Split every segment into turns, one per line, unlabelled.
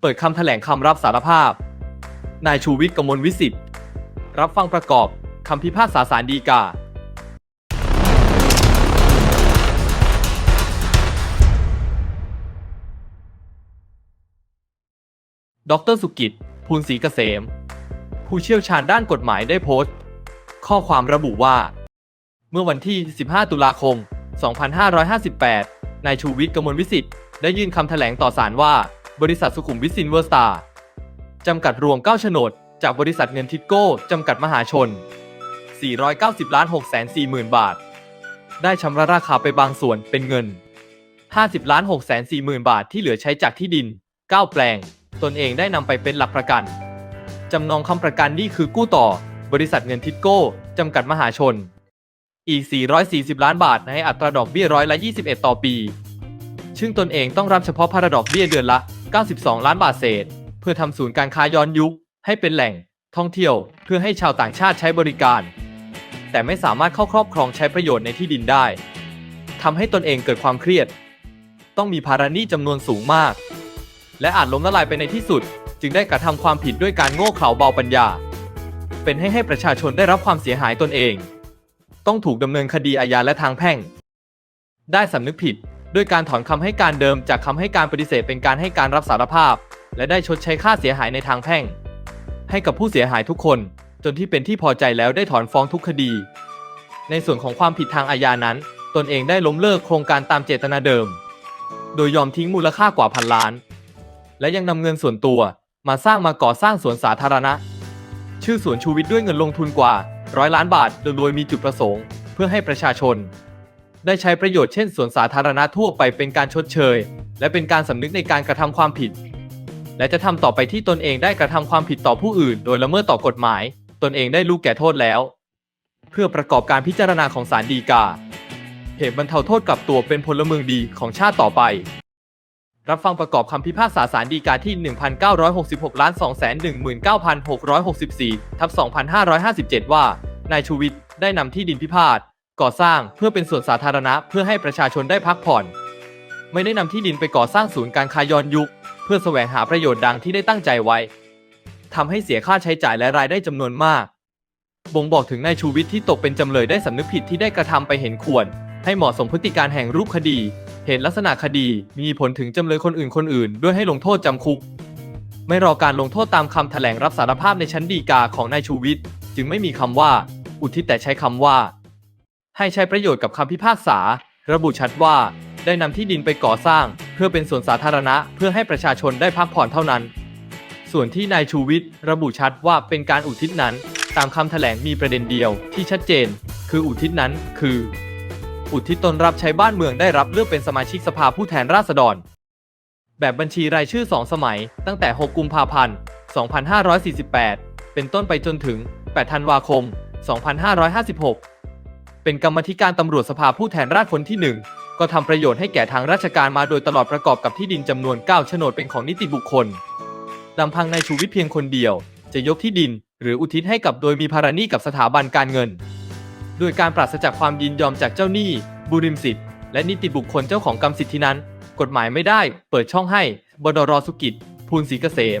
เปิดคำแถลงคำรับสารภาพ นายชูวิทย์กมลวิสิทธิ์รับฟังประกอบคำพิพากษาสารดีกา ดรสุกิจภูลศรีเกษม ผู้เชี่ยวชาญด้านกฎหมายได้โพสต์ ข้อความระบุว่า เมื่อวันที่ 15 ตุลาคม 2558 นายชูวิทย์กมลวิสิทธิ์ได้ยื่นคำแถลงต่อศาลว่า บริษัทสุขุมวิทซินเวอร์สตาร์จำกัดรวม 9 โฉนด จากบริษัทเงินทิดโก้ จำกัดมหาชน 490ล้าน6 4 0 0 0 0บาท ได้ชำระราคาไปบางส่วนเป็นเงิน 50ล้าน6 4 0 0 0 0 บาทที่เหลือใช้จากที่ดิน 9 แปลง ตนเองได้นำไปเป็นหลักประกัน จำนองคำประกันนี่คือกู้ต่อ บริษัทเงินทิดโก้ จำกัดมหาชน อีก 440 ล้านบาทในอัตราดอกเบี้ยร้อยละ 21 ต่อปีซึ่งตนเองต้องรับเฉพาะพาราดอกเบี้ยเดือนละ 92 ล้านบาทเศษ เพื่อทำศูนย์การค้าย้อนยุค ให้เป็นแหล่งท่องเที่ยว เพื่อให้ชาวต่างชาติใช้บริการ แต่ไม่สามารถเข้าครอบครองใช้ประโยชน์ในที่ดินได้ทำให้ตนเองเกิดความเครียด ต้องมีภาระหนี้จำนวนสูงมาก และอาจล้มละลายไปในที่สุด จึงได้กระทำความผิดด้วยการโง่เขลาเบาปัญญา เป็นให้ให้ประชาชนได้รับความเสียหายตนเอง ต้องถูกดำเนินคดีอาญาและทางแพ่ง ได้สำนึกผิด ด้วยการถอนคำให้การเดิมจากคำให้การปฏิเสธเป็นการให้การรับสารภาพ และได้ชดใช้ค่าเสียหายในทางแพ่ง ให้กับผู้เสียหายทุกคน จนที่เป็นที่พอใจแล้วได้ถอนฟ้องทุกคดี ในส่วนของความผิดทางอาญานั้น ตนเองได้ล้มเลิกโครงการตามเจตนาเดิม โดยยอมทิ้งมูลค่ากว่าพันล้าน และยังนำเงินส่วนตัวมาสร้างมาก่อสร้างสวนสาธารณะ ชื่อสวนชูวิทย์ด้วยเงินลงทุนกว่าร้อยล้านบาท โดยมีจุดประสงค์ เพื่อให้ประชาชน ได้ใช้ประโยชน์เช่นสวนสาธารณะทั่วไปเป็นการชดเชย และเป็นการสำนึกในการกระทำความผิด และจะทำต่อไปที่ตนเองได้กระทำความผิดต่อผู้อื่น โดยละเมิดต่อกฎหมาย ตนเองได้รู้แก่โทษแล้ว เพื่อประกอบการพิจารณาของศาลฎีกาเหตุบรรเทาโทษกลับตัวเป็นพลเมืองดีของชาติต่อไป รับฟังประกอบคำพิพากษาศาลฎีกาที่ 1966ล้าน219,664ทับ2557 ว่า นายชูวิทย์ได้นำที่ดินพิพาท ก่อสร้างเพื่อเป็นส่วนสาธารณะเพื่อให้ประชาชนได้พักผ่อน ไม่ได้นำที่ดินไปก่อสร้างศูนย์การค้าย้อนยุค เพื่อแสวงหาประโยชน์ดังที่ได้ตั้งใจไว้ทำให้เสียค่าใช้จ่ายและรายได้จำนวนมาก บ่งบอกถึงนายชูวิทย์ที่ตกเป็นจำเลยได้สำนึกผิดที่ได้กระทำไปเห็นควร ให้เหมาะสมพฤติการแห่งรูปคดี เหตุลักษณะคดีมีผลถึงจำเลยคนอื่นคนอื่น ด้วยให้ลงโทษจำคุก ไม่รอการลงโทษตามคำแถลงรับสารภาพในชั้นฎีกาของนายชูวิทย์จึงไม่มีคำว่า อุทิศแต่ใช้คำว่า ให้ใช้ประโยชน์กับคำพิพากษา ระบุชัดว่า ได้นำที่ดินไปก่อสร้าง เพื่อเป็นส่วนสาธารณะ เพื่อให้ประชาชนได้พักผ่อนเท่านั้น ส่วนที่นายชูวิทย์ระบุชัดว่าเป็นการอุทิศนั้น ตามคำแถลงมีประเด็นเดียวที่ชัดเจน คืออุทิศนั้นคือ อุทิศตนรับใช้บ้านเมืองได้รับเลือกเป็นสมาชิกสภาผู้แทนราษฎร แบบบัญชีรายชื่อ 2 สมัย ตั้งแต่ 6 กุมภาพันธ์ 2548 เป็นต้นไปจนถึง 8 ธันวาคม 2556 เป็นกรรมธิการตำรวจสภาผู้แทนราษฎรคนที่ 1 ก็ทำประโยชน์ให้แก่ทางราชการมาโดยตลอดประกอบกับที่ดินจำนวน 9 โฉนดเป็นของนิติบุคคลลำพังนายชูวิทย์เพียงคนเดียว จะยกที่ดิน หรืออุทิศให้กับโดยมีภาระหนี้กับสถาบันการเงิน โดยการปราศจากความยินยอมจากเจ้าหนี้บุริมสิทธิ์และนิติบุคคลเจ้าของกรรมสิทธินั้น กฎหมายไม่ได้ เปิดช่องให้บดรสุกิจ ภูลศรีเกษม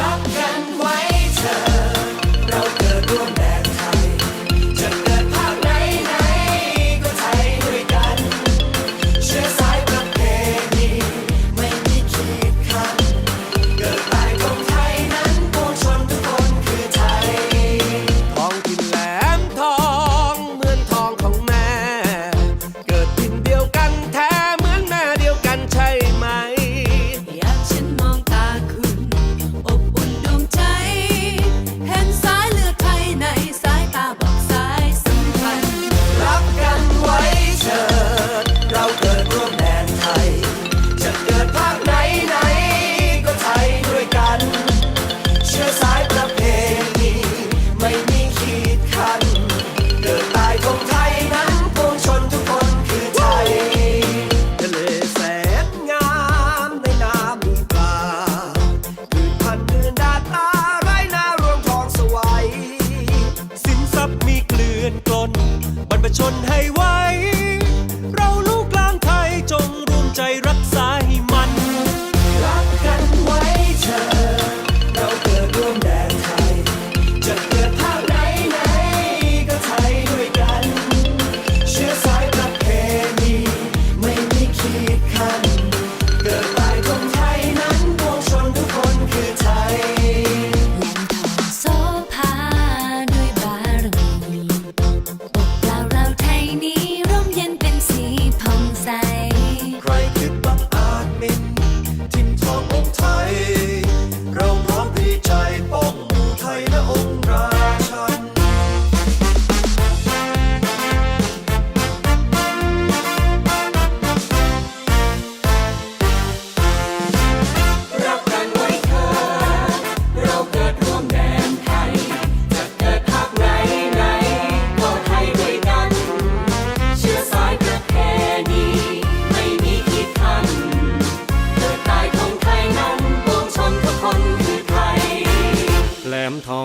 rock and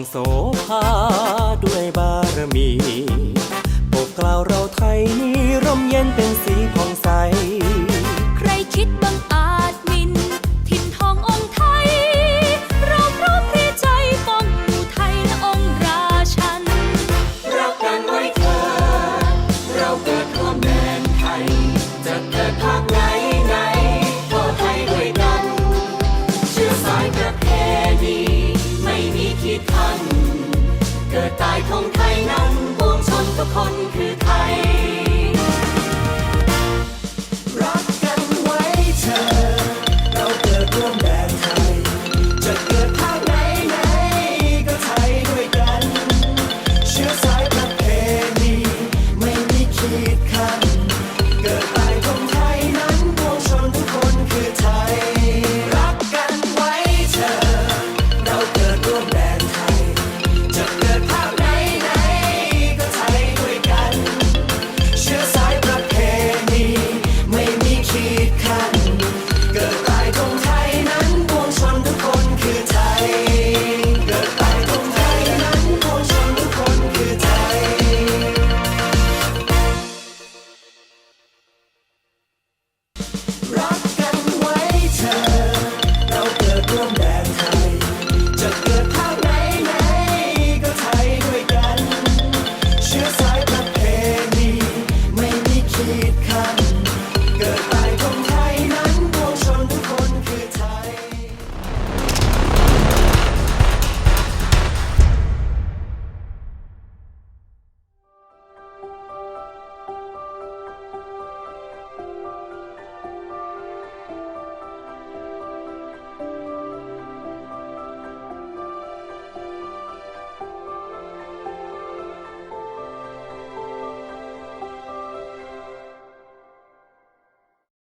องโสภาด้วยบารมีปกกล่าวเราไทยนี้ร่มเย็นเป็นสีผ่องใส
ใครคิดบังอาจหมิน ถิ่นทององค์ไทย เราพร้อมพรีใจป้องหมู่ไทยและองค์ราชัน
รักกันไว้เธอ เราเกิดร่วมแดนไทย จะเกิดภาค คัน เกิดตายของไทยนั้นปวงชนทุกคนคือไทย